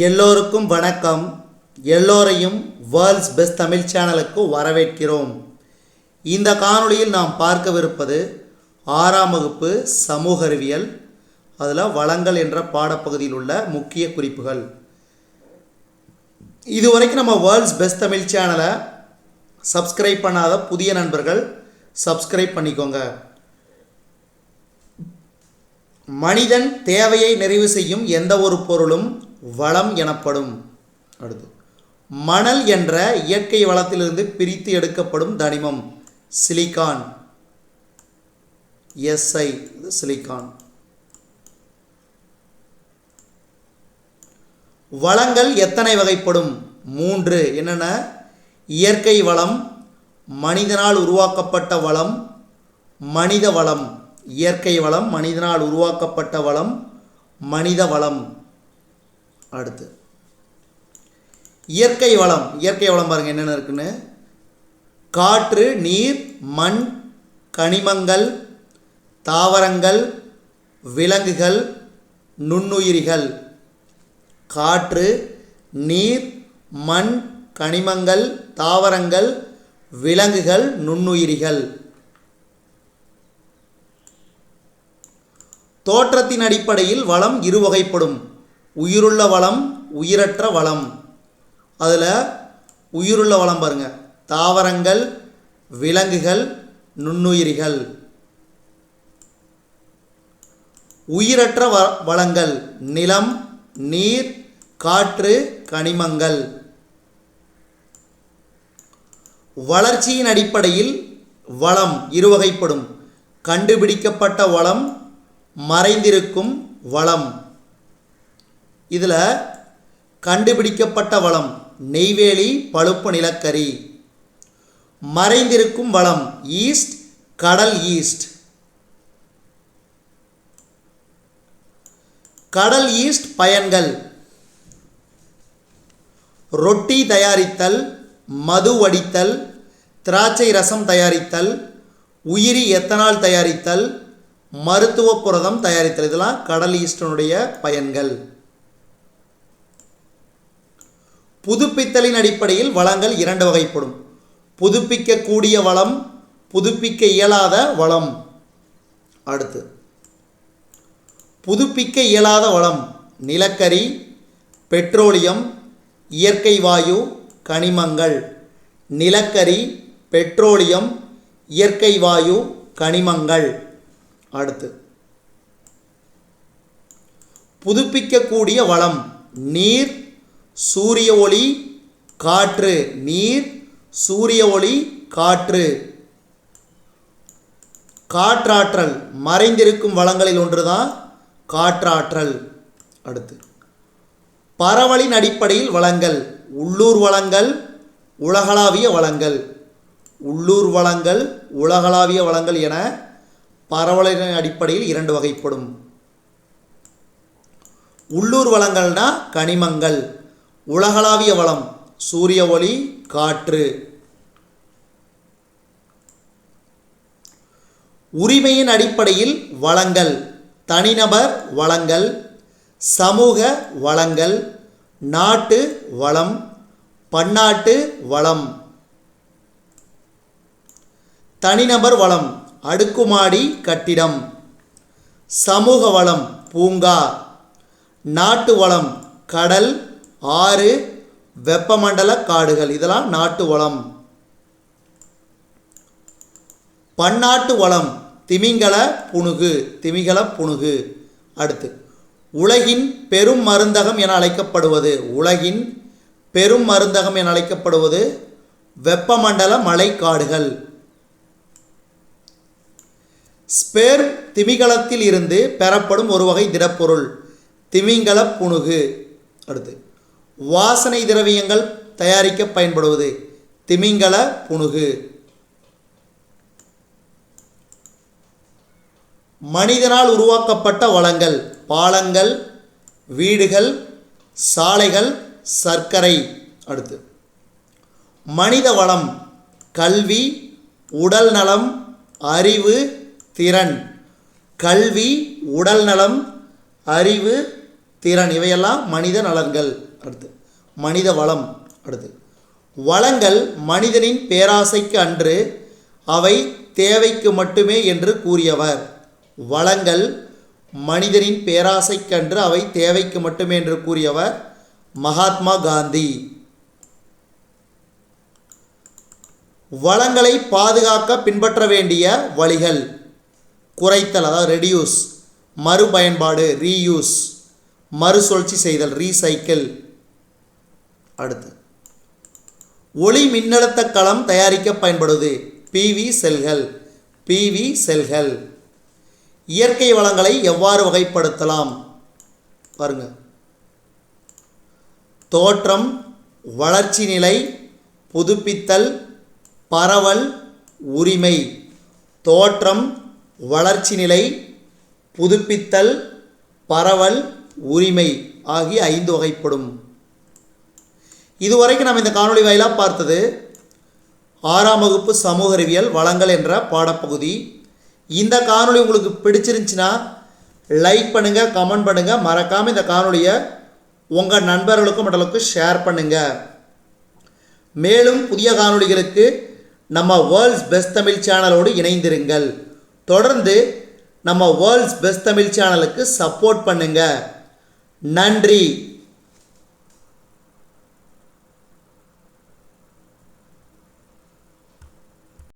எல்லோருக்கும் வணக்கம். எல்லோரையும் வேர்ல்ட்ஸ் பெஸ்ட் தமிழ் சேனலுக்கு வரவேற்கிறோம். இந்த காணொளியில் நாம் பார்க்கவிருப்பது ஆறாம் வகுப்பு சமூக அறிவியல் அதில் வளங்கள் என்ற பாடப்பகுதியில் உள்ள முக்கிய குறிப்புகள். இதுவரைக்கும் நம்ம வேர்ல்ட்ஸ் பெஸ்ட் தமிழ் சேனலை சப்ஸ்கிரைப் பண்ணாத புதிய நண்பர்கள் சப்ஸ்கிரைப் பண்ணிக்கோங்க. மனிதன் தேவையை நிறைவு செய்யும் எந்த ஒரு பொருளும் வளம் எனப்படும். அடுத்து மணல் என்ற இயற்கை வளத்திலிருந்து பிரித்து எடுக்கப்படும் தனிமம் சிலிக்கான். SI silicon silicon. வளங்கள் எத்தனை வகைப்படும்? மூன்று. என்னென்ன? இயற்கை வளம் மனிதனால் உருவாக்கப்பட்ட வளம் மனித வளம். இயற்கை வளம் மனிதனால் உருவாக்கப்பட்ட வளம் மனித வளம். அடுத்து. இயற்கை வளம். இயற்கை வளம் பாருங்க என்னென்ன இருக்குன்னு? காற்று நீர் மண் கனிமங்கள் தாவரங்கள் விலங்குகள் நுண்ணுயிரிகள். காற்று நீர் மண் கனிமங்கள் தாவரங்கள் விலங்குகள் நுண்ணுயிரிகள். தோற்றத்தின் அடிப்படையில் வளம் இருவகைப்படும். உயிருள்ள வளம் உயிரற்ற வளம். அதில் உயிருள்ள வளம் பாருங்கள் தாவரங்கள் விலங்குகள் நுண்ணுயிரிகள். உயிரற்ற வ வளங்கள் நிலம் நீர் காற்று கனிமங்கள். வளர்ச்சியின் அடிப்படையில் வளம் இருவகைப்படும். கண்டுபிடிக்கப்பட்ட வளம் மறைந்திருக்கும் வளம். இதில் கண்டுபிடிக்கப்பட்ட வளம் நெய்வேலி பழுப்பு நிலக்கரி. மறைந்திருக்கும் வளம் ஈஸ்ட் கடல் ஈஸ்ட். கடல் ஈஸ்ட் பயன்கள். ரொட்டி தயாரித்தல் மது வடித்தல் திராட்சை ரசம் தயாரித்தல் உயிரி எத்தனால் தயாரித்தல் மருத்துவ புரதம் தயாரித்தல். இதெல்லாம் கடல் ஈஸ்டனுடைய பயன்கள். புதுப்பித்தலின் அடிப்படையில் வளங்கள் இரண்டு வகைப்படும். புதுப்பிக்கக்கூடிய வளம் புதுப்பிக்க இயலாத வளம். அடுத்து. புதுப்பிக்க இயலாத வளம் நிலக்கரி பெட்ரோலியம் இயற்கை வாயு கனிமங்கள். நிலக்கரி பெட்ரோலியம் இயற்கை வாயு கனிமங்கள். அடுத்து. புதுப்பிக்கக்கூடிய வளம் நீர் சூரிய ஒளி காற்று நீர் சூரிய ஒளி காற்று. காற்றாற்றல் மறைந்திருக்கும் வளங்களில் ஒன்றுதான் காற்றாற்றல். அடுத்து. பரவலின் அடிப்படையில் வளங்கள் உள்ளூர் வளங்கள் உலகளாவிய வளங்கள். உள்ளூர் வளங்கள் உலகளாவிய வளங்கள் என பரவலின் அடிப்படையில் இரண்டு வகைப்படும். உள்ளூர் வளங்கள்னா கனிமங்கள் உலகளாவிய வளம் சூரிய ஒளி காற்று. உரிமையின் அடிப்படையில் வளங்கள் தனிநபர் வளங்கள் சமூக வளங்கள் நாட்டு வளம் பன்னாட்டு வளம். தனிநபர் வளம் அடுக்குமாடி கட்டிடம். சமூக வளம் பூங்கா. நாட்டு வளம் கடல் ஆறு வெப்பமண்டல காடுகள். இதெல்லாம் நாட்டு வளம். பன்னாட்டு வளம். திமிங்கல புணுகு. திமிங்கல புணுகு. அடுத்து உலகின் பெரும் மருந்தகம் என அழைக்கப்படுவது. உலகின் பெரும் மருந்தகம் என அழைக்கப்படுவது வெப்பமண்டல மலைக்காடுகள் ஸ்பேர் திமிங்கலத்தில் இருந்து பெறப்படும் ஒரு வகை திடப்பொருள் திமிங்கல புணுகு. அடுத்து வாசனை திரவியங்கள் தயாரிக்க பயன்படுவது. திமிங்கல புணுகு. மனிதனால் உருவாக்கப்பட்ட வளங்கள் பாலங்கள் வீடுகள் சாலைகள் சர்க்கரை. அடுத்து மனித வளம் கல்வி உடல் நலம் அறிவு திறன். கல்வி உடல் நலம் அறிவு திறன் இவையெல்லாம் மனித நலன்கள். அடுத்து மனித வளம். அடுத்து வளங்கள் மனிதனின் பேராசைக்கு அன்று அவை தேவைக்கு மட்டுமே என்று கூறியவர். வளங்கள் மனிதனின் பேராசைக்கன்று அவை தேவைக்கு மட்டுமே என்று கூறியவர் மகாத்மா காந்தி. வளங்களை பாதுகாக்க பின்பற்ற வேண்டிய வழிகள். குறைத்தல் அதாவது ரெடியூஸ் மறுபயன்பாடு ரீயூஸ் மறுசுழற்சி செய்தல் ரீசைக்கிள் அடுத்து. ஒளி மின்னழுத்த களம் தயாரிக்க பயன்படுது. பிவி செல்கள். பிவி செல்கள். இயற்கை வளங்களை எவ்வாறு வகைப்படுத்தலாம்? பாருங்க. தோற்றம் வளர்ச்சி நிலை புதுப்பித்தல் பரவல் உரிமை. தோற்றம் வளர்ச்சி நிலை புதுப்பித்தல் பரவல் உரிமை ஆகிய ஐந்து வகைப்படும். இதுவரைக்கும் நம்ம இந்த காணொளி வாயிலாக பார்த்தது ஆறாம் வகுப்பு சமூக அறிவியல் வளங்கள் என்ற பாடப்பகுதி. இந்த காணொளி உங்களுக்கு பிடிச்சிருந்துச்சின்னா லைக் பண்ணுங்கள் கமெண்ட் பண்ணுங்கள் மறக்காமல் இந்த காணொளியை உங்கள் நண்பர்களுக்கும் மற்றவர்களுக்கும் ஷேர் பண்ணுங்கள் மேலும் புதிய காணொளிகளுக்கு நம்ம வேர்ல்ட்ஸ் பெஸ்ட் தமிழ் சேனலோடு இணைந்திருங்கள். தொடர்ந்து நம்ம வேர்ல்ட்ஸ் பெஸ்ட் தமிழ் சேனலுக்கு சப்போர்ட் பண்ணுங்கள் நன்றி.